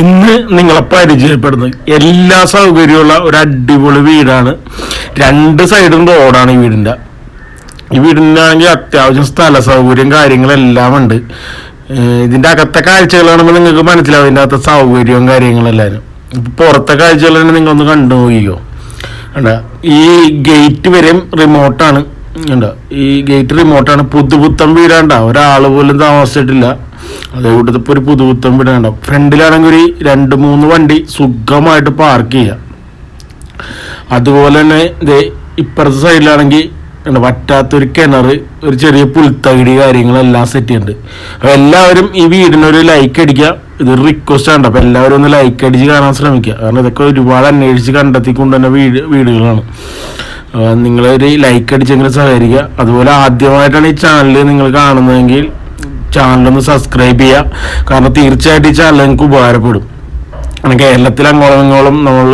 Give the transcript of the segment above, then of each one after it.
ഇന്ന് നിങ്ങളെ പരിചയപ്പെടുന്നത് എല്ലാ സൗകര്യമുള്ള ഒരു അടിപൊളി വീടാണ്. രണ്ട് സൈഡും റോഡാണ് ഈ വീടിന്റെ. ഈ വീടിനാണെങ്കിൽ അത്യാവശ്യം സ്ഥല സൗകര്യം കാര്യങ്ങളെല്ലാം ഉണ്ട്. ഇതിന്റെ അകത്തെ കാഴ്ചകൾ കാണുമ്പോൾ നിങ്ങൾക്ക് മനസ്സിലാവും. ഇതിന്റെ അകത്തെ സൗകര്യവും കാര്യങ്ങളെല്ലാവരും. പുറത്തെ കാഴ്ചകൾ തന്നെ നിങ്ങളൊന്ന് കണ്ടു? നോക്കിക്കോ ഈ ഗേറ്റ് വരെയും റിമോട്ടാണ് കണ്ട ഈ ഗേറ്റ് റിമോട്ടാണ് പുതുപുത്തം വീടാണ്ട. ഒരാൾ പോലും താമസിച്ചിട്ടില്ല. അതേ കൂട്ടത്തിൽ ഇപ്പോൾ ഒരു പുതുപുത്തം വീടാണ്ട ഫ്രണ്ടിലാണെങ്കിൽ ഒരു രണ്ട് മൂന്ന് വണ്ടി സുഖമായിട്ട് പാർക്ക് ചെയ്യാം. അതുപോലെ തന്നെ ഇതേ ഇപ്പുറത്തെ സൈഡിലാണെങ്കിൽ ഉണ്ട് വറ്റാത്തൊരു കിണർ ഒരു ചെറിയ പുൽത്തകിടി കാര്യങ്ങളെല്ലാം സെറ്റ് ചെയ്യുന്നുണ്ട് എല്ലാവരും ഈ വീടിനൊരു ലൈക്ക് അടിക്കുക. ഇത് റിക്വസ്റ്റ് ആണ്. അപ്പൊ എല്ലാവരും ഒന്ന് ലൈക്ക് അടിച്ച് കാണാൻ ശ്രമിക്കുക. കാരണം ഇതൊക്കെ ഒരുപാട് അന്വേഷിച്ച് കണ്ടെത്തിക്കൊണ്ടുതന്നെ വീട് വീടുകളാണ്. നിങ്ങളൊരു ലൈക്ക് അടിച്ചെങ്കിലും സഹകരിക്കുക അതുപോലെ ആദ്യമായിട്ടാണ് ഈ ചാനൽ നിങ്ങൾ കാണുന്നതെങ്കിൽ ചാനലൊന്ന് സബ്സ്ക്രൈബ് ചെയ്യുക. കാരണം തീർച്ചയായിട്ടും ഈ ചാനൽ നിങ്ങൾക്ക് ഉപകാരപ്പെടും. കാരണം കേരളത്തിൽ അങ്ങോളം ഇങ്ങോളം നമ്മൾ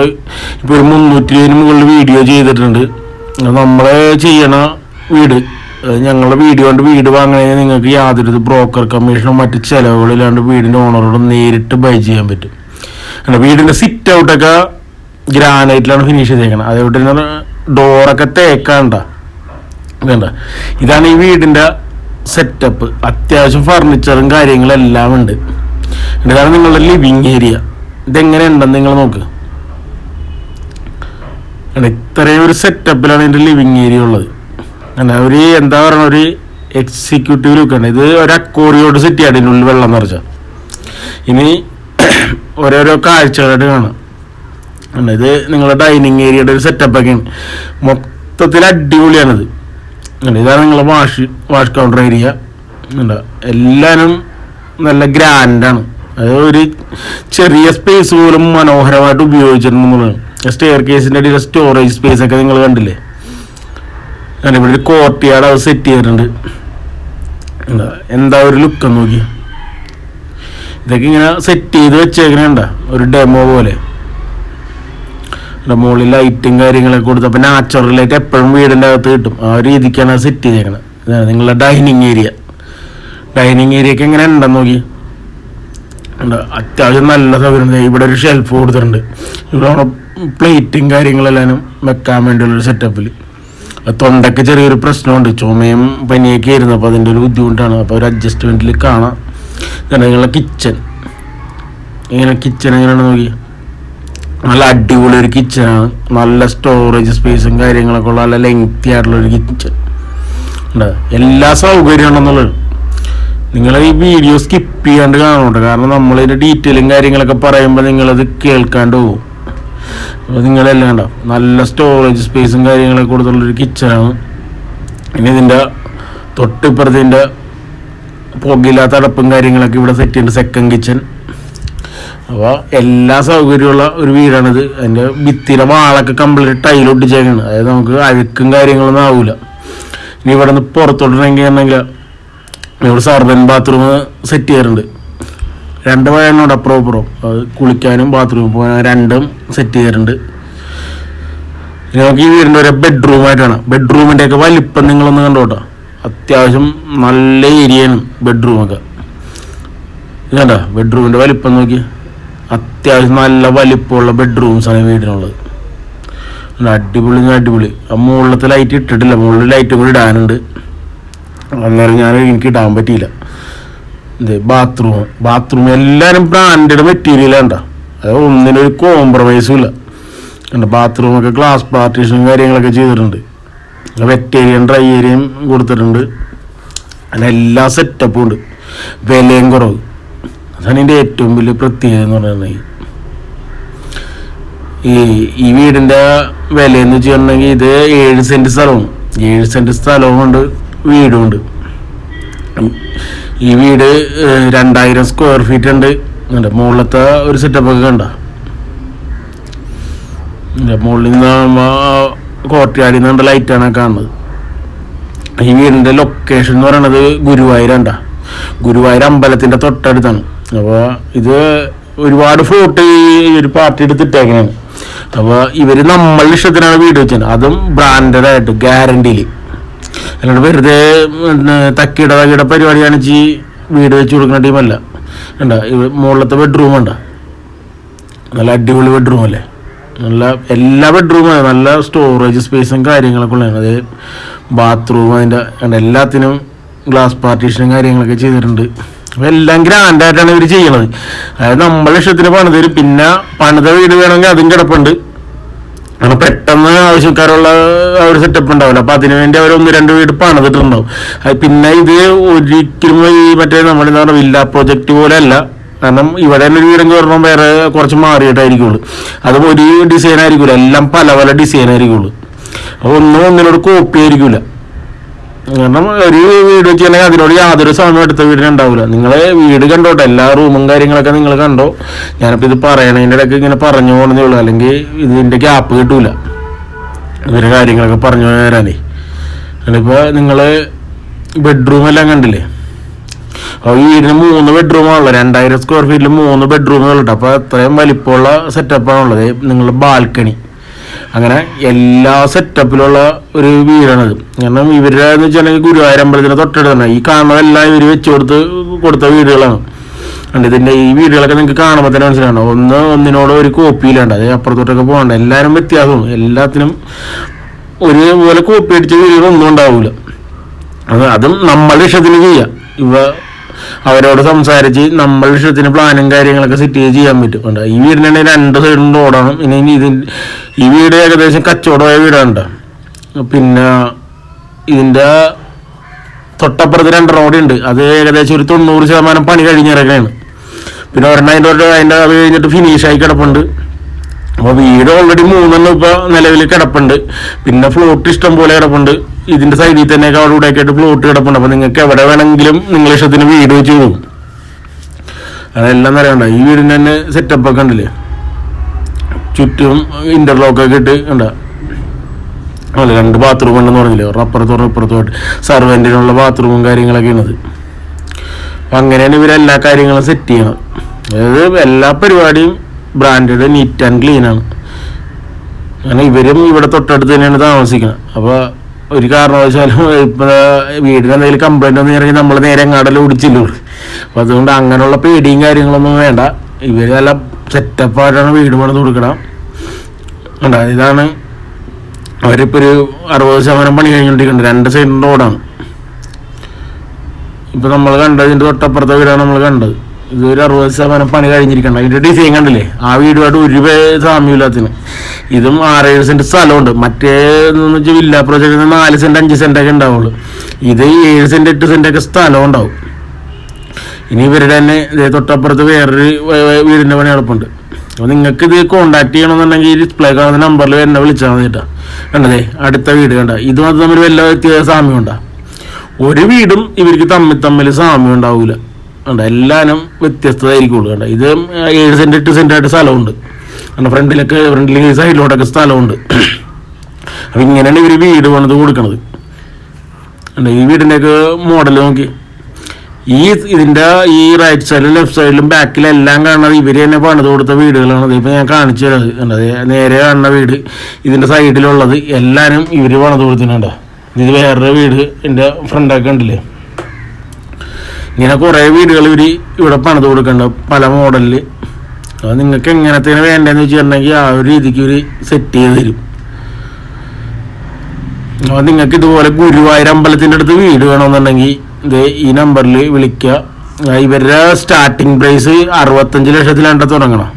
ഇപ്പോൾ ഒരു മുന്നൂറ്റി ഇരുപതിന് മുകളിൽ വീഡിയോ ചെയ്തിട്ടുണ്ട്. നമ്മൾ ചെയ്യണ വീട്. ഞങ്ങളുടെ വീഡിയോ കൊണ്ട് വീട് വാങ്ങണമെങ്കിൽ നിങ്ങൾക്ക് യാതൊരു ബ്രോക്കർ കമ്മീഷനോ മറ്റ് ചിലവുകളില്ലാണ്ട് വീടിന്റെ ഓണറോട് നേരിട്ട് ബൈ ചെയ്യാൻ പറ്റും. വീടിന്റെ സിറ്റ് ഔട്ടൊക്കെ ഗ്രാനൈറ്റിലാണ് ഫിനിഷ് ചെയ്തേക്കണം. അതേപോലെ തന്നെ ഡോറൊക്കെ തേക്കാണ്ട വേണ്ട ഇതാണ് ഈ വീടിന്റെ സെറ്റപ്പ് അത്യാവശ്യം ഫർണിച്ചറും കാര്യങ്ങളും എല്ലാം ഉണ്ട്. ഇതാണ് നിങ്ങളുടെ ലിവിങ് ഏരിയ ഇതെങ്ങനെ ഉണ്ടെന്ന് നിങ്ങൾ നോക്ക്. ഇത്രയും ഒരു സെറ്റപ്പിലാണ് എന്റെ ലിവിങ് ഏരിയ ഉള്ളത്. അല്ല ഒരു എന്താ പറയുക ഒരു എക്സിക്യൂട്ടീവ് ലുക്കാണ് ഇത് ഒരു അക്കോറിയോട് സെറ്റ് ചെയ്യാം ഇതിന്റെ ഉള്ളിൽ വെള്ളം നിറച്ച. ഇനി ഓരോരോ കാഴ്ചകളായിട്ട് കാണാം. ഇത് നിങ്ങളുടെ ഡൈനിങ് ഏരിയയുടെ ഒരു സെറ്റപ്പൊക്കെയാണ് മൊത്തത്തിൽ അടിപൊളിയാണിത്. ഇതാണ് നിങ്ങളെ വാഷ് വാഷ് കൗണ്ടർ ഏരിയ എല്ലാവരും നല്ല ഗ്രാൻഡാണ് അത് ഒരു ചെറിയ സ്പേസ് പോലും മനോഹരമായിട്ട് ഉപയോഗിച്ചിട്ടുണ്ടെന്നുള്ളതാണ്. സ്റ്റെയർ കേസിന്റെ അടിയിൽ സ്റ്റോറേജ് സ്പേസ് ഒക്കെ നിങ്ങൾ കണ്ടില്ലേ? അങ്ങനെ ഇവിടെ ഒരു കോർട്ടിയാട് അത് സെറ്റ് ചെയ്തിട്ടുണ്ട്. എന്താ എന്താ ഒരു ലുക്ക് നോക്കി ഇതൊക്കെ ഇങ്ങനെ സെറ്റ് ചെയ്ത് വെച്ചേക്കണേണ്ട ഒരു ഡെമോ പോലെ. ഇവിടെ മുകളിൽ ലൈറ്റും കാര്യങ്ങളൊക്കെ കൊടുത്ത് അപ്പം നാച്ചുറൽ ലൈറ്റ് എപ്പോഴും വീടിന്റെ അകത്ത് കിട്ടും. ആ ഒരു രീതിക്കാണ് സെറ്റ് ചെയ്തേക്കണത്. ഇതാണ് നിങ്ങളുടെ ഡൈനിങ് ഏരിയ ഡൈനിങ് ഏരിയക്ക് എങ്ങനെ ഉണ്ടെന്ന് നോക്കി. ഉണ്ട്. അത്യാവശ്യം നല്ല സൗകര്യം ഇവിടെ ഒരു ഷെൽഫ് കൊടുത്തിട്ടുണ്ട്. ഇവിടെ പ്ലേറ്റും കാര്യങ്ങളെല്ലാം വെക്കാൻ വേണ്ടിയുള്ളൊരു സെറ്റപ്പിൽ തൊണ്ടയ്ക്ക് ചെറിയൊരു പ്രശ്നമുണ്ട്. ചുമയും പനിയൊക്കെ ആയിരുന്നു. അപ്പോൾ അതിന്റെ ഒരു ബുദ്ധിമുട്ടാണ്. അപ്പോൾ ഒരു അഡ്ജസ്റ്റ്മെന്റിൽ കാണാം. നിങ്ങളുടെ കിച്ചൺ ഇങ്ങനെ കിച്ചൺ എങ്ങനെയാണ് നോക്കി. നല്ല അടിപൊളി ഒരു കിച്ചണാണ് നല്ല സ്റ്റോറേജ് സ്പേസും കാര്യങ്ങളൊക്കെ ഉള്ള നല്ല ലെങ്തി ആയിട്ടുള്ള ഒരു കിച്ചൺ ഉണ്ട്. എല്ലാ സൗകര്യം ഉണ്ടെന്നുള്ളത്. നിങ്ങൾ ഈ വീഡിയോ സ്കിപ്പ് ചെയ്യാണ്ട് കാണുന്നുണ്ട് കാരണം നമ്മളിതിന്റെ ഡീറ്റെയിലും കാര്യങ്ങളൊക്കെ പറയുമ്പോൾ നിങ്ങളത് കേൾക്കാണ്ട് പോകും. അപ്പോൾ നിങ്ങളെല്ലാം ഉണ്ടാവും നല്ല സ്റ്റോറേജ് സ്പേസും കാര്യങ്ങളൊക്കെ കൊടുത്തുള്ളൊരു കിച്ചണാണ് പിന്നെ ഇതിന്റെ തൊട്ടിപ്പുറത്തിന്റെ പുകയില്ലാത്ത അടപ്പും കാര്യങ്ങളൊക്കെ ഇവിടെ സെറ്റ് ചെയ്യുന്നുണ്ട് സെക്കൻഡ് കിച്ചൺ അപ്പോൾ എല്ലാ സൗകര്യമുള്ള ഒരു വീടാണിത്. അതിന്റെ ഭിത്തിയിലെ വാളൊക്കെ കംപ്ലീറ്റ് ചെയ്യണം അതായത് നമുക്ക് അഴുക്കും കാര്യങ്ങളൊന്നും ആവില്ല ഇനി ഇവിടെ നിന്ന് പുറത്തോട്ടിറങ്ങി ആണെങ്കിൽ ഇവിടെ സർവൻ ബാത്റൂം സെറ്റ് ചെയ്യാറുണ്ട്. രണ്ട് വയറിനോട് അപ്പുറം അപ്പുറം അത് കുളിക്കാനും ബാത്റൂമിൽ പോകാനും രണ്ടും സെറ്റ് ചെയ്യാറുണ്ട്. നമുക്ക് ഈ വീടിന്റെ ഒരു ബെഡ്റൂമായിട്ടാണ് ബെഡ്റൂമിന്റെ ഒക്കെ വലിപ്പം നിങ്ങളൊന്ന് കണ്ടോട്ടോ അത്യാവശ്യം നല്ല ഏരിയയാണ് ബെഡ്റൂമൊക്കെ ഇതണ്ട ബെഡ്റൂമിന്റെ വലിപ്പം നോക്കി അത്യാവശ്യം നല്ല വലിപ്പമുള്ള ബെഡ്റൂംസാണ് വീടിനുള്ളത്. അടിപൊളി അടിപൊളി. ആ മുകളിലത്തെ ലൈറ്റ് ഇട്ടിട്ടില്ല. മുകളിൽ ലൈറ്റ് കൂടി ഇടാനുണ്ട്. അന്നേരം ഞാൻ എനിക്ക് ഇടാൻ പറ്റിയില്ല. ഇത് ബാത്റൂം ബാത്റൂം എല്ലാവരും ബ്രാൻഡഡ് മെറ്റീരിയൽ കണ്ട? അത് ഒന്നിനൊരു കോംപ്രമൈസും ഇല്ല. കണ്ട ബാത്റൂമൊക്കെ ഗ്ലാസ് പാർട്ടീഷനും കാര്യങ്ങളൊക്കെ ചെയ്തിട്ടുണ്ട്. വെറ്റ് ഡ്രൈ ഏരിയയും കൊടുത്തിട്ടുണ്ട്. അങ്ങനെ എല്ലാ സെറ്റപ്പും ഉണ്ട്. വിലയും കുറവ്. അതാണ് ഇതിന്റെ ഏറ്റവും വലിയ പ്രത്യേകത എന്ന് പറയുന്നത്. ഈ ഈ വീടിന്റെ വില എന്ന് വെച്ചിട്ടുണ്ടെങ്കിൽ ഇത് ഏഴ് സെന്റ് സ്ഥലവും ഏഴ് സെന്റ് സ്ഥലവും വീടുമുണ്ട് ഈ വീട് രണ്ടായിരം സ്ക്വയർ ഫീറ്റ് ഉണ്ട്. മുകളിലത്തെ ഒരു സെറ്റപ്പ് ഒക്കെ കണ്ട? മുകളിൽ നിന്ന് കോർട്ടിയാടിൽ നിന്നുള്ള ലൈറ്റാണ് കാണുന്നത്. ഈ വീടിന്റെ ലൊക്കേഷൻ എന്ന് പറയുന്നത് ഗുരുവായൂരണ്ട ഗുരുവായൂർ അമ്പലത്തിന്റെ തൊട്ടടുത്താണ്. അപ്പോൾ ഇത് ഒരുപാട് ഫോട്ടോ ഈ ഒരു പാർട്ടി എടുത്തിട്ടേക്കണാണ് അപ്പോൾ ഇവർ നമ്മളുടെ ഇഷ്ടത്തിനാണ് വീട് വെച്ചത്. അതും ബ്രാൻഡഡ് ആയിട്ട് ഗ്യാരണ്ടിയിൽ അല്ലാണ്ട് വെറുതെ തക്കിയുടെ തകിയുടെ പരിപാടി കാണിച്ച് വീട് വെച്ച് കൊടുക്കുന്ന ടീമല്ല കണ്ട? മുകളിലത്തെ ബെഡ്റൂം ഉണ്ട നല്ല അടിപൊളി ബെഡ്റൂം അല്ലേ? നല്ല എല്ലാ ബെഡ്റൂമും നല്ല സ്റ്റോറേജ് സ്പേസും കാര്യങ്ങളൊക്കെ ഉള്ളതാണ്. അതായത് ബാത്റൂം അതിന്റെ എല്ലാത്തിനും ഗ്ലാസ് പാർട്ടീഷനും കാര്യങ്ങളൊക്കെ ചെയ്തിട്ടുണ്ട്. എല്ലാം ഗ്രാൻഡായിട്ടാണ് ഇവർ ചെയ്യണത്. അതായത് നമ്മളെ ഇഷ്ടത്തിന് പണിത് തരും. പിന്നെ പണിത വീട് വേണമെങ്കിൽ അതും കിടപ്പുണ്ട്. അങ്ങനെ പെട്ടെന്ന് ആവശ്യക്കാരുള്ള ഒരു സെറ്റപ്പ് ഉണ്ടാവില്ല. അപ്പൊ അതിനുവേണ്ടി അവർ ഒന്ന് രണ്ട് വീട് പണിതിട്ടുണ്ടാവും പിന്നെ ഇത് ഒരിക്കലും ഈ മറ്റേ നമ്മളെന്താ പറയുക വില്ല പ്രോജക്റ്റ് പോലെ അല്ല. കാരണം ഇവിടെ തന്നെ ഒരു വീടെങ്കിൽ ഒരെണ്ണം വേറെ കുറച്ച് മാറിയിട്ടായിരിക്കുള്ളൂ. അത് ഒരു ഡിസൈൻ ആയിരിക്കില്ല എല്ലാം പല പല ഡിസൈൻ ആയിരിക്കുള്ളൂ. അപ്പോൾ ഒന്നും ഒന്നിനോട് കോപ്പി ആയിരിക്കില്ല കാരണം ഒരു വീട് വെച്ചാൽ അതിനോട് യാതൊരു സമയം എടുത്ത വീടിനുണ്ടാവില്ല. നിങ്ങളെ വീട് കണ്ടോട്ടെ എല്ലാ റൂമും കാര്യങ്ങളൊക്കെ നിങ്ങൾ കണ്ടോ? ഞാനിപ്പോൾ ഇത് പറയണതിന്റെ ഇടയ്ക്ക് ഇങ്ങനെ പറഞ്ഞു പോകണമെന്നേ ഉള്ളൂ. അല്ലെങ്കിൽ ഇതിന്റെ ഗ്യാപ്പ് കിട്ടൂല. ഇവരെ കാര്യങ്ങളൊക്കെ പറഞ്ഞു തരാനേ അതിപ്പോൾ നിങ്ങൾ ബെഡ്റൂം എല്ലാം കണ്ടില്ലേ? അപ്പോൾ ഈ വീടിന് മൂന്ന് ബെഡ്റൂമാണുള്ളത് രണ്ടായിരം സ്ക്വയർ ഫീറ്റിൽ മൂന്ന് ബെഡ്റൂമുകളുണ്ട് അപ്പോൾ അത്രയും വലിപ്പമുള്ള സെറ്റപ്പാണുള്ളത് നിങ്ങളുടെ ബാൽക്കണി അങ്ങനെ എല്ലാ സെറ്റപ്പിലുള്ള ഒരു വീടാണിത് കാരണം ഇവരുടെ എന്ന് വെച്ചിട്ടുണ്ടെങ്കിൽ ഗുരുവായൂർ അമ്പലത്തിന് തൊട്ടടുത്താണ് ഈ കാണുന്നതെല്ലാം ഇവർ വെച്ച് കൊടുത്ത് കൊടുത്ത വീടുകളാണ്. അണ്ട് ഇതിന്റെ ഈ വീടുകളൊക്കെ നിങ്ങൾക്ക് കാണുമ്പോൾ തന്നെ മനസ്സിലാണ് ഒന്ന് ഒന്നിനോട് ഒരു കോപ്പിയിലുണ്ട് അത് അപ്പുറത്തോട്ടൊക്കെ പോകണ്ട. എല്ലാവരും വ്യത്യാസവും എല്ലാത്തിനും ഒരുപോലെ കോപ്പി അടിച്ച വീടുകളൊന്നും ഉണ്ടാവില്ല അത് അതും നമ്മളുടെ ഇഷ്ടത്തിന് ചെയ്യാം. ഇവ അവരോട് സംസാരിച്ച് നമ്മൾ ഇഷ്ടത്തിന് പ്ലാനും കാര്യങ്ങളൊക്കെ സെറ്റ് ചെയ്യാൻ പറ്റും. വേണ്ട ഈ വീടിനാണെങ്കിൽ രണ്ട് സൈഡും റോഡാണ് ഇനി ഇതിൽ ഈ വീട് ഏകദേശം കച്ചവടമായ വീടാണ്. പിന്നെ ഇതിന്റെ തൊട്ടപ്പുറത്ത് രണ്ട് റോഡുണ്ട് അത് ഏകദേശം ഒരു തൊണ്ണൂറ് ശതമാനം പണി കഴിഞ്ഞിറങ്ങുകയാണ് പിന്നെ ഒരെണ്ണം അതിന്റെ അതിന്റെ അത് കഴിഞ്ഞിട്ട് ഫിനിഷായി കിടപ്പുണ്ട്. അപ്പോൾ വീട് ഓൾറെഡി മൂന്നെണ്ണം ഇപ്പോൾ നിലവിൽ കിടപ്പുണ്ട്. പിന്നെ ഫ്ലോട്ട് ഇഷ്ടം പോലെ കിടപ്പുണ്ട്. ഇതിന്റെ സൈഡിൽ തന്നെ ഇവിടെ ആയിട്ട് ഫ്ലോട്ട് കിടപ്പുണ്ട്. അപ്പൊ നിങ്ങൾക്ക് എവിടെ വേണമെങ്കിലും നിങ്ങൾ ഇഷ്ടത്തിന് വീട് വെച്ച് പോകും. അതെല്ലാം അറിയണ്ട ഈ വീടിന് തന്നെ സെറ്റപ്പ് ഒക്കെ ഉണ്ടല്ലേ? ചുറ്റും ഇന്റർലോക്ക് ഒക്കെ ഇട്ട് കണ്ട അല്ല രണ്ട് ബാത്റൂം ഉണ്ടെന്ന് പറഞ്ഞില്ലേ? ഒരു അപ്പുറത്തോടെ ഇപ്പുറത്തോട്ട് സർവെന്റിനുള്ള ബാത്റൂമും കാര്യങ്ങളൊക്കെ ഉള്ളത് അപ്പം അങ്ങനെയാണ് ഇവരെല്ലാ കാര്യങ്ങളും സെറ്റ് ചെയ്യണം അതായത് എല്ലാ പരിപാടിയും ബ്രാൻഡഡ് നീറ്റ് ആൻഡ് ക്ലീൻ ആണ്. കാരണം ഇവരും ഇവിടെ തൊട്ടടുത്ത് തന്നെയാണ് താമസിക്കുന്നത് അപ്പോൾ ഒരു കാരണവശാലും ഇപ്പോൾ വീടിന് എന്തെങ്കിലും കംപ്ലൈന്റ് വന്നു കഴിഞ്ഞാൽ നമ്മൾ നേരെ എങ്ങാടല്ലോ ഓടിച്ചില്ലൂ. അപ്പോൾ അതുകൊണ്ട് അങ്ങനെയുള്ള പേടിയും കാര്യങ്ങളൊന്നും വേണ്ട. ഇവർ നല്ല സെറ്റപ്പായിട്ടാണ് വീട് പണിത് കൊടുക്കണം. ഉണ്ട് ഇതാണ് അവരിപ്പോൾ ഒരു അറുപത് ശതമാനം പണി കഴിഞ്ഞുകൊണ്ടിരിക്കുന്നത് രണ്ട് സൈഡിന്റെ റോഡാണ്. ഇപ്പൊ നമ്മൾ കണ്ടതിന്റെ തൊട്ടപ്പുറത്തെ വീടാണ് നമ്മൾ കണ്ടത്. ഇത് ഒരു അറുപത് ശതമാനം പണി കഴിഞ്ഞിരിക്കണം. അതിന്റെ ഡിസൈൻ കണ്ടില്ലേ? ആ വീടുമായിട്ട് ഒരു സാമ്യമില്ലാത്തതിന് ഇതും ആറേഴ് സെന്റ് സ്ഥലമുണ്ട്. മറ്റേന്ന് വെച്ചാൽ വില്ല പ്രോജക്റ്റിന് നാല് സെന്റ് അഞ്ച് സെന്റ് ഒക്കെ ഉണ്ടാവുള്ളൂ. ഇത് ഏഴ് സെന്റ് എട്ട് സെന്റ് ഒക്കെ സ്ഥലം ഉണ്ടാവും. ഇനി ഇവരുടെ തന്നെ ഇതേ തൊട്ടപ്പുറത്ത് വേറൊരു വീടിന്റെ പണി എളുപ്പമുണ്ട് അപ്പോൾ നിങ്ങൾക്ക് ഇത് കോണ്ടാക്ട് ചെയ്യണമെന്നുണ്ടെങ്കിൽ ഡിസ്പ്ലേ കാണുന്ന നമ്പറിൽ എന്നെ വിളിച്ചാൽ മതി കേട്ടോ. കണ്ടതേ? അടുത്ത വീട് കണ്ട. ഇതും അത് തമ്മിൽ വല്ല വ്യത്യാസ സാമ്യം ഉണ്ടാ ഒരു വീടും ഇവർക്ക് തമ്മിൽ തമ്മിൽ സാമ്യം ഉണ്ടാവില്ല കണ്ട? എല്ലാനും വ്യത്യസ്തതായിരിക്കുള്ളൂ കണ്ട? ഇത് ഏഴ് സെന്റ് എട്ട് സെന്റായിട്ട് സ്ഥലമുണ്ട്. കാരണം ഫ്രണ്ടിലൊക്കെ ഫ്രണ്ടിലേക്ക് സൈഡിലോട്ടൊക്കെ സ്ഥലമുണ്ട്. അപ്പം ഇങ്ങനെയാണ് ഇവർ വീട് പണിത് കൊടുക്കണത്. ഈ വീടിന്റെയൊക്കെ മോഡൽ നോക്കി. ഈ ഇതിന്റെ ഈ റൈറ്റ് സൈഡിലും ലെഫ്റ്റ് സൈഡിലും ബാക്കിലെല്ലാം കാണുന്നത് ഇവർ തന്നെ പണിത് കൊടുത്ത വീടുകളാണ്. ഇപ്പോൾ ഞാൻ കാണിച്ചു കണ്ടത് നേരെ കാണുന്ന വീട് ഇതിന്റെ സൈഡിലുള്ളത് എല്ലാവരും ഇവർ പണിത് കൊടുത്തിട്ടുണ്ട്. ഇത് വേറൊരു വീട് എന്റെ ഫ്രണ്ടൊക്കെ ഉണ്ടല്ലേ ഇങ്ങനെ കുറേ വീടുകൾ ഇവർ ഇവിടെ പണിത് കൊടുക്കുന്നുണ്ട് പല മോഡലിൽ അത് നിങ്ങൾക്ക് എങ്ങനത്തേന് വേണ്ടതെന്ന് വെച്ചിട്ടുണ്ടെങ്കിൽ ആ ഒരു രീതിക്ക് ഇവർ സെറ്റ് ചെയ്ത് തരും. അപ്പോൾ നിങ്ങൾക്ക് ഇതുപോലെ ഗുരുവായൂർ അമ്പലത്തിന്റെ അടുത്ത് വീട് വേണമെന്നുണ്ടെങ്കിൽ ഇത് ഈ നമ്പറിൽ വിളിക്കുക. ഇവരുടെ സ്റ്റാർട്ടിംഗ് പ്രൈസ് അറുപത്തഞ്ച് ലക്ഷത്തിലാണ്ട് തുടങ്ങണം.